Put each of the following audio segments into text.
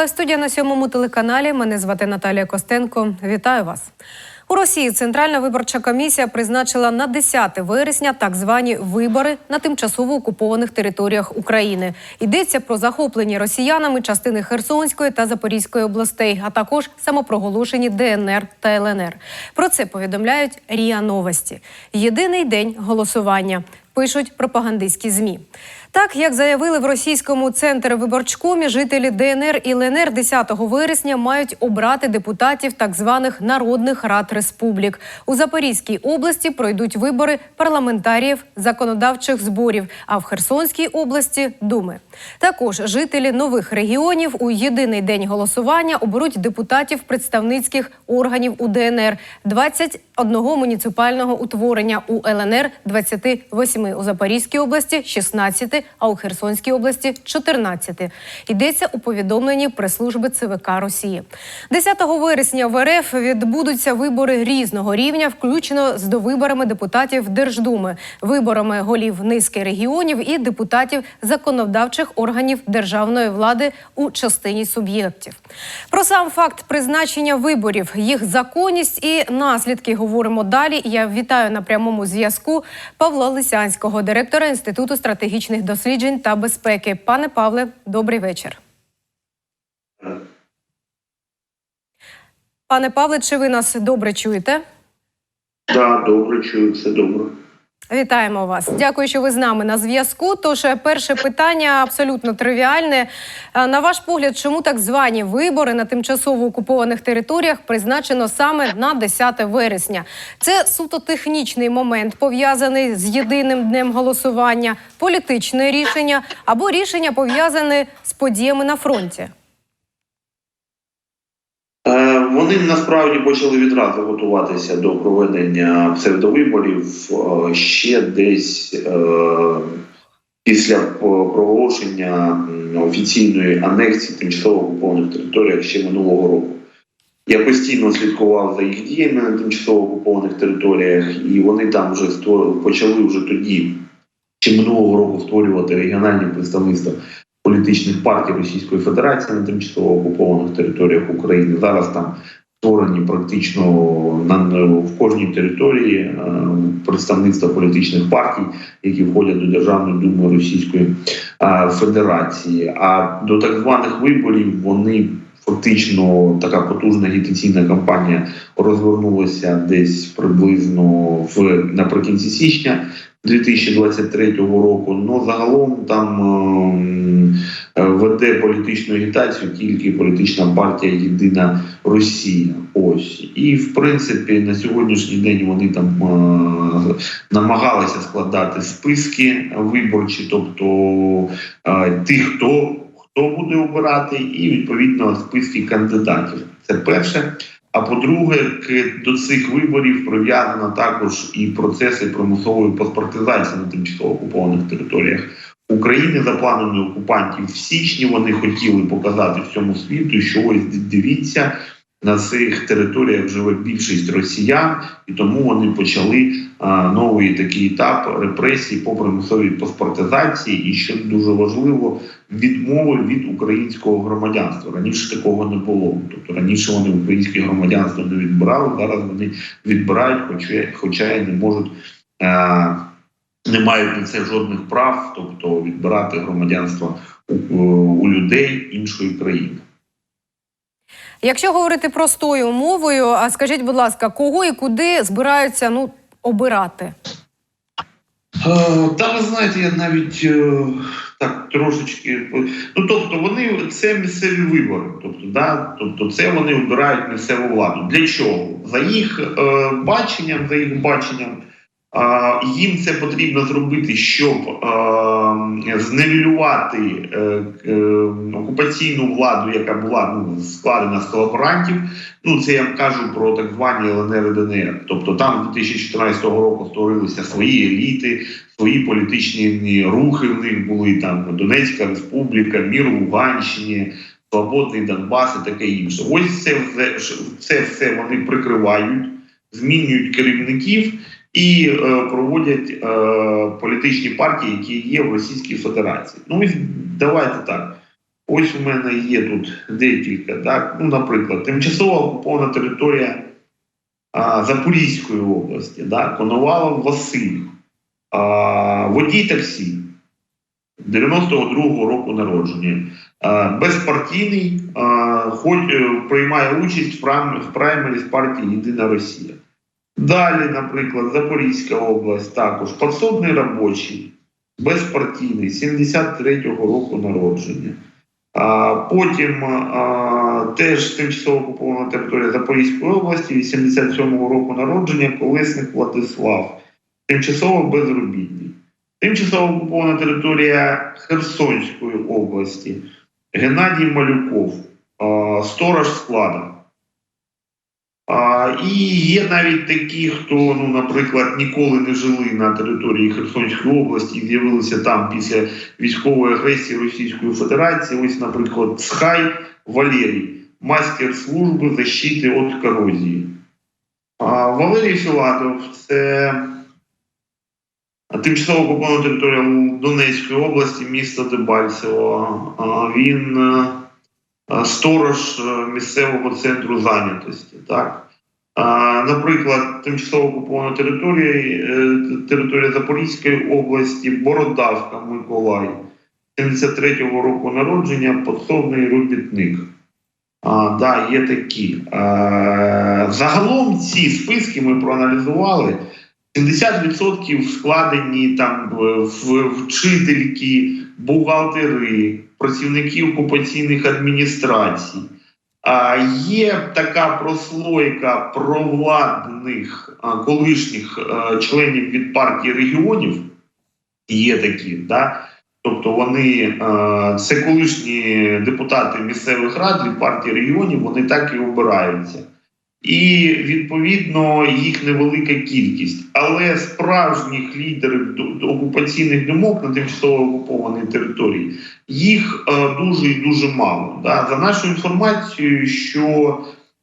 Телестудія на сьомому телеканалі. Мене звати Наталія Костенко. Вітаю вас. У Росії Центральна виборча комісія призначила на 10 вересня так звані вибори на тимчасово окупованих територіях України. Йдеться про захоплені росіянами частини Херсонської та Запорізької областей, а також самопроголошені ДНР та ЛНР. Про це повідомляють РІА Новості. Єдиний день голосування. Пишуть пропагандистські змі. Так як заявили в російському центрі виборчкомі, жителі ДНР і ЛНР 10 вересня мають обрати депутатів так званих народних рад республік. У Запорізькій області пройдуть вибори парламентаріїв законодавчих зборів, а в Херсонській області думи. Також жителі нових регіонів у єдиний день голосування оберуть депутатів представницьких органів у ДНР 21 муніципального утворення у ЛНР 28, у Запорізькій області 16, а у Херсонській області 14. Йдеться у повідомленні прес-служби ЦВК Росії. 10 вересня в РФ відбудуться вибори різного рівня, включно з довиборами депутатів Держдуми, виборами голів низки регіонів і депутатів законодавчих органів державної влади у частині суб'єктів. Про сам факт призначення виборів, їх законність і наслідки говоримо далі. Я вітаю на прямому зв'язку Павла Лисянського, директора Інституту стратегічних досліджень та безпеки. Пане Павле, добрий вечір. Пане Павле, чи ви нас добре чуєте? Так, добре, чую, все добре. Вітаємо вас. Дякую, що ви з нами на зв'язку. Тож, е, перше питання абсолютно тривіальне. Е, На ваш погляд, чому так звані вибори на тимчасово окупованих територіях призначено саме на 10 вересня? Це суто технічний момент, пов'язаний з єдиним днем голосування, політичне рішення або рішення пов'язане з подіями на фронті. Е, Вони насправді почали відразу готуватися до проведення псевдовиборів е, ще десь е, після проголошення офіційної анексії тимчасово окупованих територіях ще минулого року. Я постійно слідкував за їх діями на тимчасово окупованих територіях, і вони там вже почали вже тоді, ще минулого року, створювати регіональні представництва політичних партій Російської Федерації на тимчасово окупованих територіях України. Зараз там створені практично на в кожній території е, представництва політичних партій, які входять до Державної думи Російської е, Федерації. А до так званих виборів вони фактично така потужна агітаційна кампанія розгорнулася десь приблизно в наприкінці січня. 2023 року, ну загалом там ем, веде політичну агітацію тільки політична партія Єдина Росія. Ось і в принципі на сьогоднішній день вони там е, намагалися складати списки виборчі, тобто е, тих, хто хто буде обирати, і відповідно списки кандидатів. Це перше. А по-друге, до цих виборів прив'язано також і процеси примусової паспортизації на тимчасово окупованих територіях України за планами окупантів в січні. Вони хотіли показати всьому світу, що ось дивіться. На цих територіях живе більшість росіян, і тому вони почали новий такий етап репресій по примусовій паспортизації, і що дуже важливо, відмови від українського громадянства. Раніше такого не було. Тобто раніше вони українське громадянство не відбирали, зараз вони відбирають, хоча, хоча і не можуть. Не мають на це жодних прав, тобто відбирати громадянство у, у людей іншої країни. Якщо говорити простою мовою, а скажіть, будь ласка, кого і куди збираються ну обирати? Е, Та ви знаєте, я навіть е, так трошечки. Ну тобто, вони це місцеві вибори. Тобто, да, тобто, це вони обирають місцеву владу. Для чого? За їх е, баченням, за їх баченням. Їм це потрібно зробити, щоб зневелювати е, е, окупаційну владу, яка була ну, складена з колаборантів. Ну це я кажу про так звані ЛНР і ДНР. Тобто там з 2014 року створилися свої еліти, свої політичні рухи. В них були там Донецька Республіка, Мір Луганщині, Свободний Донбас і таке інше. Ось це все, це все вони прикривають, змінюють керівників і е, проводять е, політичні партії, які є в Російській Федерації. Ну і давайте так. Ось у мене є тут декілька. Так? Ну, наприклад, тимчасово окупована територія а, Запорізької області, да? Коновалов Василь, а, водій таксі 92-го року народження. А, безпартійний, а, хоч е, приймає участь в прайм- в праймері з партії Єдина Росія. Далі, наприклад, Запорізька область також подсобний робочий, безпартійний, 73-го року народження. А, потім а, теж тимчасово окупована територія Запорізької області, 87-го року народження, колесник Владислав, тимчасово безробітний. Тимчасово окупована територія Херсонської області, Геннадій Малюков, а, сторож склада. І є навіть такі, хто, ну, наприклад, ніколи не жили на території Херсонської області і з'явилися там після військової агресії Російської Федерації. Ось, наприклад, Схай Валерій, майстер служби защити від корозії. А, Валерій Філатов це тимчасово окупована територія Донецької області, місто Дебальцево. А, Він е, сторож е, місцевого центру зайнятості. Так? Наприклад, тимчасово окупована територія, е, територія Запорізької області, Бородавка Миколай, 73-го року народження, подсобний робітник. А, да, є такі. А, загалом ці списки ми проаналізували. 70% складені там в- вчительки, бухгалтери, працівники окупаційних адміністрацій. А є така прослойка провладних колишніх членів від партії регіонів. Є такі, да? тобто вони це колишні депутати місцевих рад від партії регіонів, вони так і обираються. І відповідно їх невелика кількість. Але справжніх лідерів окупаційних думок на тимчасово окупованій території їх е, дуже і дуже мало. Да? За нашою інформацією, що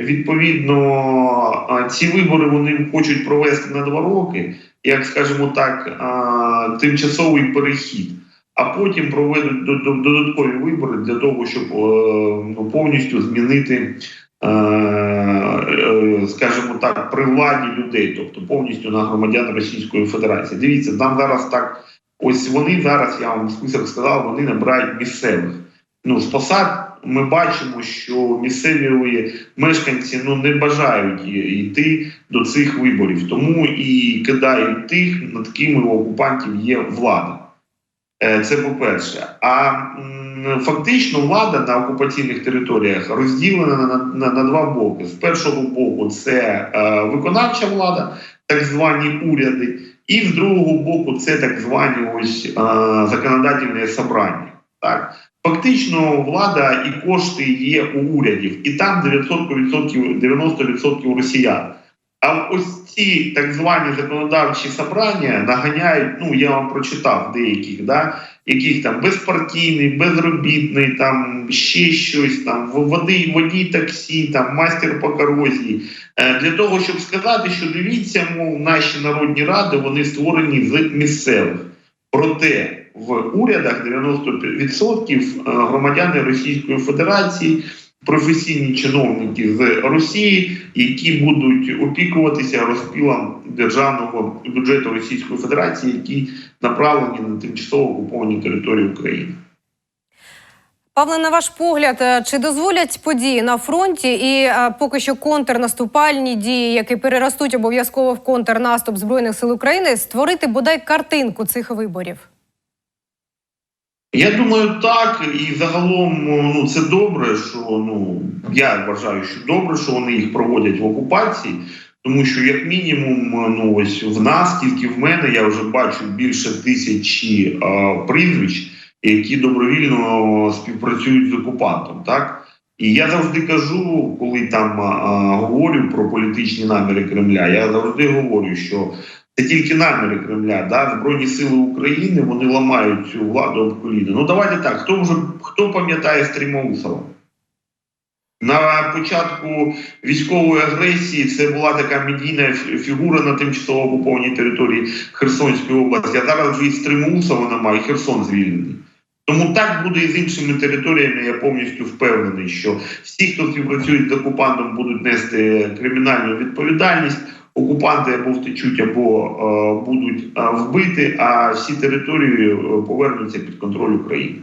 відповідно е, ці вибори вони хочуть провести на два роки, як скажімо так, е, тимчасовий перехід. А потім проведуть до- до- додаткові вибори для того, щоб ну, повністю змінити скажімо так, при владі людей, тобто повністю на громадян Російської Федерації. Дивіться, нам зараз так, ось вони зараз, я вам список сказав, вони набирають місцевих. Ну, з посад ми бачимо, що місцеві мешканці ну не бажають йти до цих виборів, тому і кидають тих, над ким окупантів є влада. Е, Це по-перше. А фактично влада на окупаційних територіях розділена на, на, на два боки. З першого боку, це е, виконавча влада, так звані уряди, і з другого боку, це так звані ось е, законодательне собрання. Так. Фактично, влада і кошти є у урядів, і там 90%, 90% росіян. А ось ці так звані законодавчі собрання наганяють, ну я вам прочитав деяких, да, яких там безпартійний, безробітний, там ще щось, там водій, водій таксі, там мастер по корозії. Е, Для того, щоб сказати, що дивіться, мов наші народні ради вони створені з місцевих. Проте в урядах 90% громадяни Російської Федерації, професійні чиновники з Росії, які будуть опікуватися розпілом державного бюджету Російської Федерації, які направлені на тимчасово окуповані території України. Павле, на ваш погляд, е, чи дозволять події на фронті і е, поки що контрнаступальні дії, які переростуть обов'язково в контрнаступ збройних сил України, створити бодай картинку цих виборів? Я думаю, так. І загалом ну це добре, що ну я вважаю, що добре, що вони їх проводять в окупації, тому що, як мінімум, ну ось в нас, тільки в мене, я вже бачу більше тисячі е, прізвищ, які добровільно співпрацюють з окупантом. Так і я завжди кажу, коли там е, говорю про політичні наміри Кремля, я завжди говорю, що це тільки наміри Кремля. Да? Збройні сили України вони ламають цю владу об коліна. Ну давайте так. Хто вже хто пам'ятає Стрімоусова? На початку військової агресії це була така медійна фігура на тимчасово окупованій території Херсонської області. А зараз вже і Стримусова немає, Херсон звільнений. Тому так буде і з іншими територіями. Я повністю впевнений, що всі, хто співпрацюють з окупантом, будуть нести кримінальну відповідальність. Окупанти або втечуть, або будуть е, вбиті, а всі території е, повернуться під контроль України.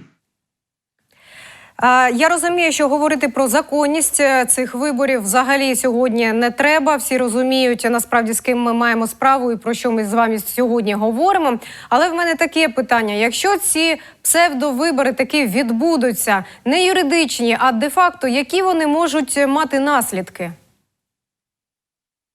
Я розумію, що говорити про законність е, цих виборів взагалі сьогодні не треба. Всі розуміють насправді з ким ми маємо справу і про що ми з вами сьогодні говоримо. Але в мене таке питання: якщо ці псевдовибори таки відбудуться, не юридичні, а де-факто, які вони можуть мати наслідки?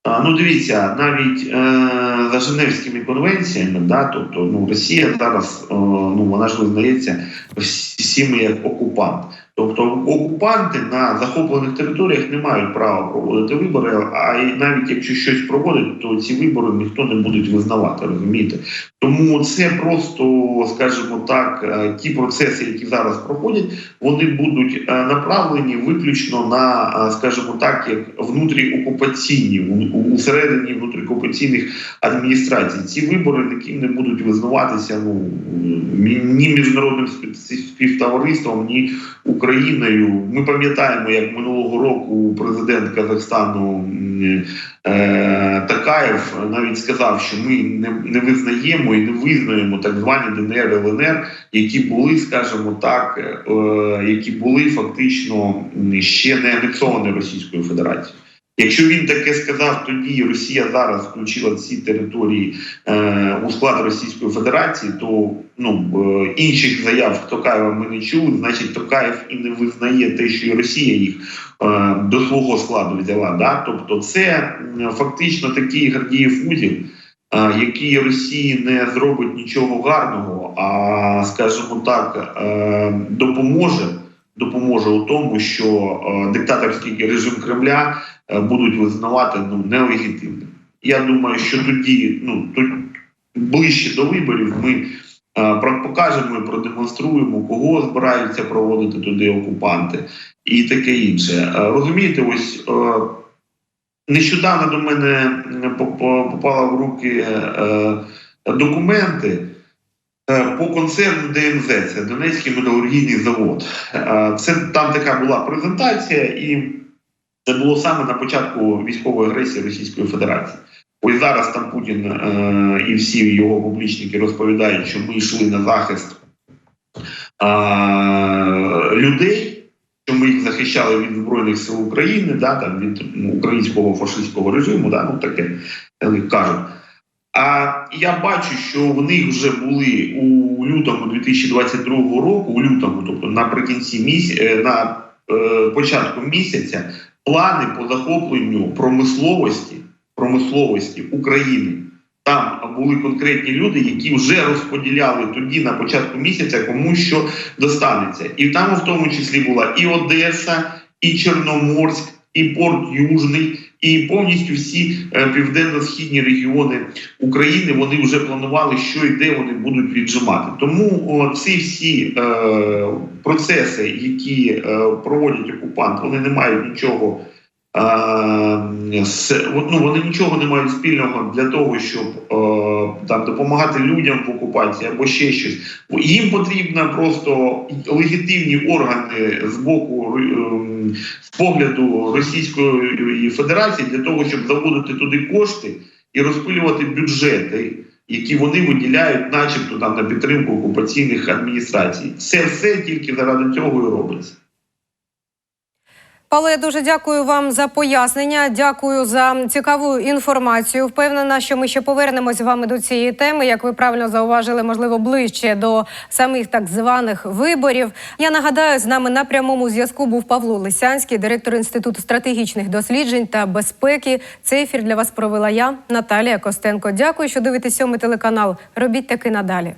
Ну, дивіться, навіть е, за Женевськими конвенціями, да, тобто ну, Росія зараз е, ну, вона ж визнається всіми як окупант. Тобто окупанти на захоплених територіях не мають права проводити вибори, а і навіть якщо щось проводять, то ці вибори ніхто не буде визнавати, розумієте? Тому це просто, скажімо так, е, ті процеси, які зараз проходять, вони будуть е, направлені виключно на, е, скажімо так, як внутріокупаційні усередині внутріокупаційних адміністрацій. Ці вибори ніким не будуть визнаватися ну ні міжнародним співтовариством, ні Україною. Ми пам'ятаємо, як минулого року президент Казахстану е, Такаєв навіть сказав, що ми не, не визнаємо і не визнаємо так звані ДНР ЛНР, які були, скажімо так, е, які були фактично ще не анексовані Російською Федерацією. Якщо він таке сказав тоді, Росія зараз включила ці території е, у склад Російської Федерації, то ну е, інших заяв Токаєва ми не чули. Значить, Токаєв і не визнає те, що Росія їх е, до свого складу взяла. Да? Тобто, це фактично такий Гордієв узіл, е, який Росії не зробить нічого гарного, а скажімо так, е, допоможе. Допоможе у тому, що е, диктаторський режим Кремля е, будуть визнавати ну нелегітимним. Я думаю, що тоді, ну тут ближче до виборів, ми е, покажемо і продемонструємо, кого збираються проводити туди окупанти і таке інше. Розумієте, ось нещодавно до мене м, поп- попали в руки документи. Е, По концерну ДМЗ, це Донецький металургійний завод. Е, Це там така була презентація, і це було саме на початку військової агресії Російської Федерації. Ось зараз там Путін е, і всі його публічники розповідають, що ми йшли на захист людей, що ми їх захищали від Збройних сил України, да, там, від ну, українського фашистського режиму, да, ну таке кажуть. А я бачу, що в них вже були у лютому 2022 року, у лютому, тобто наприкінці місяця, на е, початку місяця, плани по захопленню промисловості, промисловості України. Там були конкретні люди, які вже розподіляли тоді на початку місяця, кому що достанеться. І там в тому числі була і Одеса, і Чорноморськ, і Порт Южний, і повністю всі е, південно-східні регіони України вони вже планували, що і де вони будуть віджимати. Тому ці всі е, процеси, які е, проводять окупант, вони не мають нічого. Ну, вони нічого не мають спільного для того, щоб е, там допомагати людям в окупації або ще щось. Їм потрібно просто легітимні органи з боку е, з погляду Російської Федерації для того, щоб заводити туди кошти і розпилювати бюджети, які вони виділяють, начебто там на підтримку окупаційних адміністрацій. Це все тільки заради цього і робиться. Павло, я дуже дякую вам за пояснення. Дякую за цікаву інформацію. Впевнена, що ми ще повернемось з вами до цієї теми. Як ви правильно зауважили, можливо, ближче до самих так званих виборів. Я нагадаю, з нами на прямому зв'язку був Павло Лисянський, директор інституту стратегічних досліджень та безпеки. Цей ефір для вас провела я, Наталія Костенко. Дякую, що дивитесь сьомий телеканал. Робіть таки надалі.